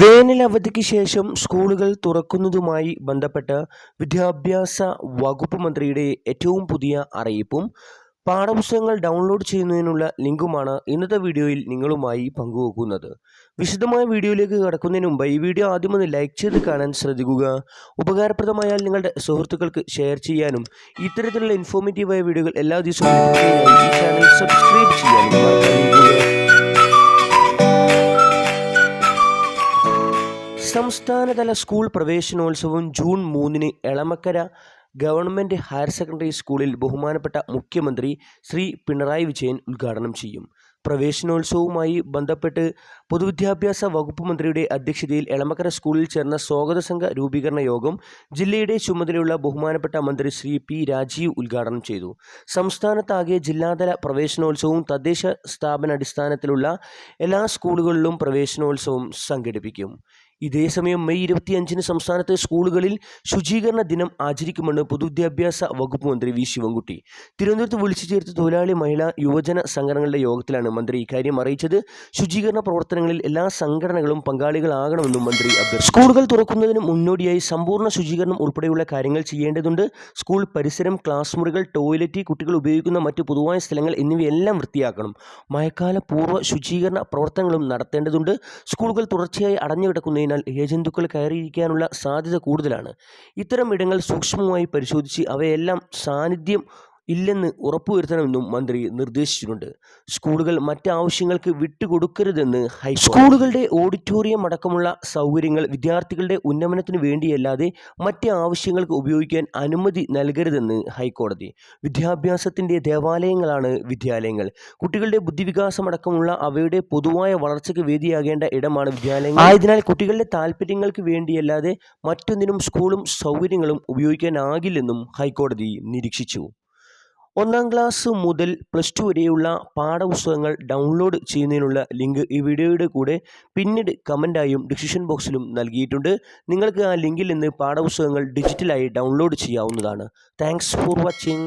വേനലവധിക്ക് ശേഷം സ്കൂളുകൾ തുറക്കുന്നതുമായി ബന്ധപ്പെട്ട് വിദ്യാഭ്യാസ വകുപ്പ് മന്ത്രിയുടെ ഏറ്റവും പുതിയ അറിയിപ്പും പാഠപുസ്തകങ്ങൾ ഡൗൺലോഡ് ചെയ്യുന്നതിനുള്ള ലിങ്കുമാണ് ഇന്നത്തെ വീഡിയോയിൽ നിങ്ങളുമായി പങ്കുവെക്കുന്നത്. വിശദമായ വീഡിയോയിലേക്ക് കടക്കുന്നതിന് മുമ്പ് ഈ വീഡിയോ ആദ്യം ഒന്ന് ലൈക്ക് ചെയ്ത് കാണാൻ ശ്രദ്ധിക്കുക. ഉപകാരപ്രദമായാൽ നിങ്ങളുടെ സുഹൃത്തുക്കൾക്ക് ഷെയർ ചെയ്യാനും ഇത്തരത്തിലുള്ള ഇൻഫോർമേറ്റീവായ വീഡിയോകൾ എല്ലാ ദിവസവും സബ്സ്ക്രൈബ് ചെയ്യാനും സംസ്ഥാനതല സ്കൂൾ പ്രവേശനോത്സവം ജൂൺ മൂന്നിന് എളമക്കര ഗവൺമെന്റ് ഹയർ സെക്കൻഡറി സ്കൂളിൽ ബഹുമാനപ്പെട്ട മുഖ്യമന്ത്രി ശ്രീ പിണറായി വിജയൻ ഉദ്ഘാടനം ചെയ്യും. പ്രവേശനോത്സവവുമായി ബന്ധപ്പെട്ട് പൊതുവിദ്യാഭ്യാസ വകുപ്പ് മന്ത്രിയുടെ അധ്യക്ഷതയിൽ എളമക്കര സ്കൂളിൽ ചേർന്ന സ്വാഗത സംഘ രൂപീകരണ യോഗം ജില്ലയുടെ ചുമതലയുള്ള ബഹുമാനപ്പെട്ട മന്ത്രി ശ്രീ പി രാജീവ് ഉദ്ഘാടനം ചെയ്തു. സംസ്ഥാനത്താകെ ജില്ലാതല പ്രവേശനോത്സവവും തദ്ദേശ സ്ഥാപന അടിസ്ഥാനത്തിലുള്ള എല്ലാ സ്കൂളുകളിലും പ്രവേശനോത്സവം സംഘടിപ്പിക്കും. ഇതേസമയം മെയ് ഇരുപത്തിയഞ്ചിന് സംസ്ഥാനത്തെ സ്കൂളുകളിൽ ശുചീകരണ ദിനം ആചരിക്കുമെന്ന് പൊതുവിദ്യാഭ്യാസ വകുപ്പ് മന്ത്രി വി ശിവൻകുട്ടി. തിരുവനന്തപുരത്ത് വിളിച്ചു ചേർത്ത് തൊഴിലാളി മഹിളാ യുവജന സംഘടനകളുടെ യോഗത്തിലാണ് മന്ത്രി ഇക്കാര്യം അറിയിച്ചത്. ശുചീകരണ പ്രവർത്തനങ്ങളിൽ എല്ലാ സംഘടനകളും പങ്കാളികളാകണമെന്നും മന്ത്രി അഭ്യർത്ഥിച്ചു. സ്കൂളുകൾ തുറക്കുന്നതിന് മുന്നോടിയായി സമ്പൂർണ ശുചീകരണം ഉൾപ്പെടെയുള്ള കാര്യങ്ങൾ ചെയ്യേണ്ടതുണ്ട്. സ്കൂൾ പരിസരം ക്ലാസ് മുറികൾ ടോയ്ലറ്റ് കുട്ടികൾ ഉപയോഗിക്കുന്ന മറ്റ് പൊതുവായ സ്ഥലങ്ങൾ എന്നിവയെല്ലാം വൃത്തിയാക്കണം. മഴക്കാല പൂർവ ശുചീകരണ പ്രവർത്തനങ്ങളും നടത്തേണ്ടതുണ്ട്. സ്കൂളുകൾ തുടർച്ചയായി അടഞ്ഞുകിടക്കുന്നതിനാൽ ഏജന്തുക്കൾ കയറിയിരിക്കാനുള്ള സാധ്യത കൂടുതലാണ്. ഇത്തരം ഇടങ്ങൾ സൂക്ഷ്മമായി പരിശോധിച്ച് അവയെല്ലാം സാന്നിധ്യം ഇല്ലെന്ന് ഉറപ്പുവരുത്തണമെന്നും മന്ത്രി നിർദ്ദേശിച്ചിട്ടുണ്ട്. സ്കൂളുകൾ മറ്റ് ആവശ്യങ്ങൾക്ക് വിട്ടുകൊടുക്കരുതെന്ന് ഹൈ സ്കൂളുകളുടെ ഓഡിറ്റോറിയം അടക്കമുള്ള സൗകര്യങ്ങൾ വിദ്യാർത്ഥികളുടെ ഉന്നമനത്തിന് വേണ്ടിയല്ലാതെ മറ്റ് ആവശ്യങ്ങൾക്ക് ഉപയോഗിക്കാൻ അനുമതി നൽകരുതെന്ന് ഹൈക്കോടതി. വിദ്യാഭ്യാസത്തിന്റെ ദേവാലയങ്ങളാണ് വിദ്യാലയങ്ങൾ. കുട്ടികളുടെ ബുദ്ധിവികാസം അടക്കമുള്ള അവയുടെ പൊതുവായ വളർച്ചയ്ക്ക് വേദിയാകേണ്ട ഇടമാണ് വിദ്യാലയങ്ങൾ. ആയതിനാൽ കുട്ടികളുടെ താല്പര്യങ്ങൾക്ക് വേണ്ടിയല്ലാതെ മറ്റൊന്നിനും സ്കൂളും സൗകര്യങ്ങളും ഉപയോഗിക്കാനാകില്ലെന്നും ഹൈക്കോടതി നിരീക്ഷിച്ചു. ഒന്നാം ക്ലാസ് മുതൽ പ്ലസ് ടു വരെയുള്ള പാഠപുസ്തകങ്ങൾ ഡൗൺലോഡ് ചെയ്യുന്നതിനുള്ള ലിങ്ക് ഈ വീഡിയോയുടെ കൂടെ പിന്നീട് കമന്റായും ഡിസ്ക്രിപ്ഷൻ ബോക്സിലും നൽകിയിട്ടുണ്ട്. നിങ്ങൾക്ക് ആ ലിങ്കിൽ നിന്ന് പാഠപുസ്തകങ്ങൾ ഡിജിറ്റലായി ഡൗൺലോഡ് ചെയ്യാവുന്നതാണ്. Thanks for watching